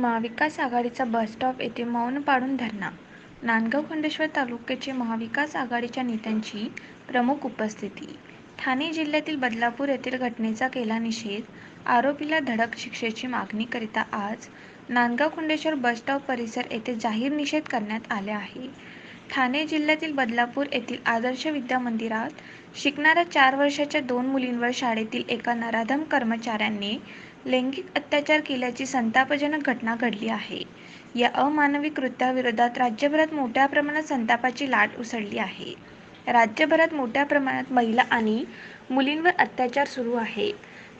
महाविकास आघाडीचा बसस्टॉप येथे मौन पाडून धरणा. नांदगाव खंडेश्वर तालुक्याचे महाविकास आघाडीच्या नेत्यांची प्रमुख उपस्थिती. ठाणे जिल्ह्यातील बदलापूर येथील घटनेचा केला निषेध. आरोपीला धडक शिक्षेची मागणी करिता आज नांदगाव खंडेश्वर बसस्टॉप परिसर येथे जाहीर निषेध करण्यात आले आहे. ठाणे जिल्ह्यातील बदलापूर येथील आदर्श विद्या मंदिरात शिकणाऱ्या चार वर्षाच्या दोन मुलींवर शाळेतील एका नराधम कर्मचाऱ्यांनी लैंगिक अत्याचार केल्याची संतापजनक घटना घडली आहे. या अमानवी कृत्याविरोधात राज्यभरात मोठ्या प्रमाणात संतापाची लाट उसळली आहे. राज्यभरात मोठ्या प्रमाणात महिला आणि मुलींवर अत्याचार सुरू आहे.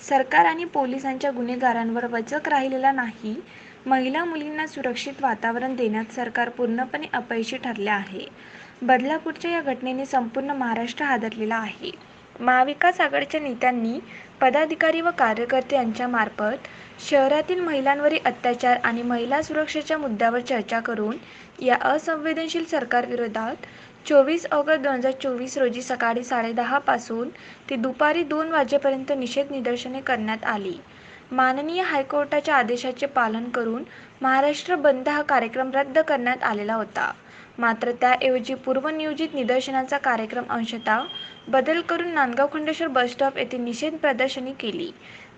सरकार आणि पोलिसांच्या गुन्हेगारांवर वचक राहिलेला नाही. महिला मुलींना सुरक्षित वातावरण देण्यात सरकार पूर्णपणे अपयशी ठरले आहे. बदलापूरच्या या घटनेने संपूर्ण महाराष्ट्र हादरलेला आहे. महाविकास आघाडीच्या नेत्यांनी पदाधिकारी व कार्यकर्ते यांच्यामार्फत शहरातील महिलांवरील अत्याचार आणि महिला सुरक्षेच्या मुद्द्यावर चर्चा करून या असंवेदनशील सरकारविरोधात चोवीस ऑगस्ट दोन हजार चोवीस रोजी सकाळी साडेदहापासून ते दुपारी दोन वाजेपर्यंत निषेध निदर्शने करण्यात आली. माननीय हायकोर्टाच्या आदेशाचे पालन करून महाराष्ट्र बंद हा कार्यक्रम रद्द करण्यात आलेला होता. मात्र त्याऐवजी पूर्वनियोजित निदर्शनाचा कार्यक्रम अंशतः बदल करून नांदगाव खंडेश्वर बसस्टॉप येथे निषेध प्रदर्शनी केली.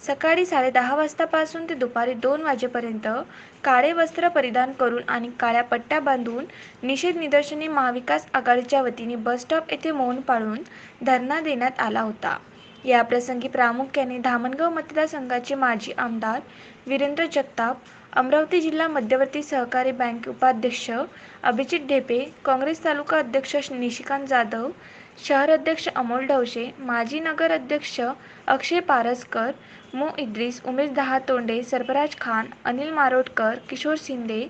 सकाळी साडेदहा वाजतापासून ते दुपारी दोन वाजेपर्यंत काळे वस्त्र परिधान करून आणि काळ्या पट्ट्या बांधून निषेध निदर्शने महाविकास आघाडीच्या वतीने बसस्टॉप येथे मौन पाळून धरणा देण्यात आला होता. याप्रसंगी प्रामुख्याने धामणगाव मतदारसंघाचे माजी आमदार वीरेंद्र जगताप अमरावती जिल्हा मध्यवर्ती सहकारी बँक उपाध्यक्ष अभिजित ढेपे काँग्रेस तालुका अध्यक्ष निशिकांत जाधव शहर अध्यक्ष अमोल ढवशे माजी नगर अध्यक्ष अक्षय पारसकर मो. इद्रिस उमेश दहातोंडे सरफराज खान अनिल मारोटकर किशोर शिंदे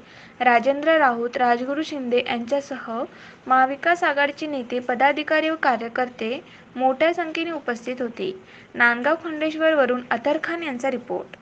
राजेंद्र राऊत राजगुरू शिंदे यांच्यासह महाविकास आघाडीचे नेते पदाधिकारी व कार्यकर्ते मोठ्या संख्येने उपस्थित होते. नांदगाव खंडेश्वरवरून अतर खान यांचा रिपोर्ट.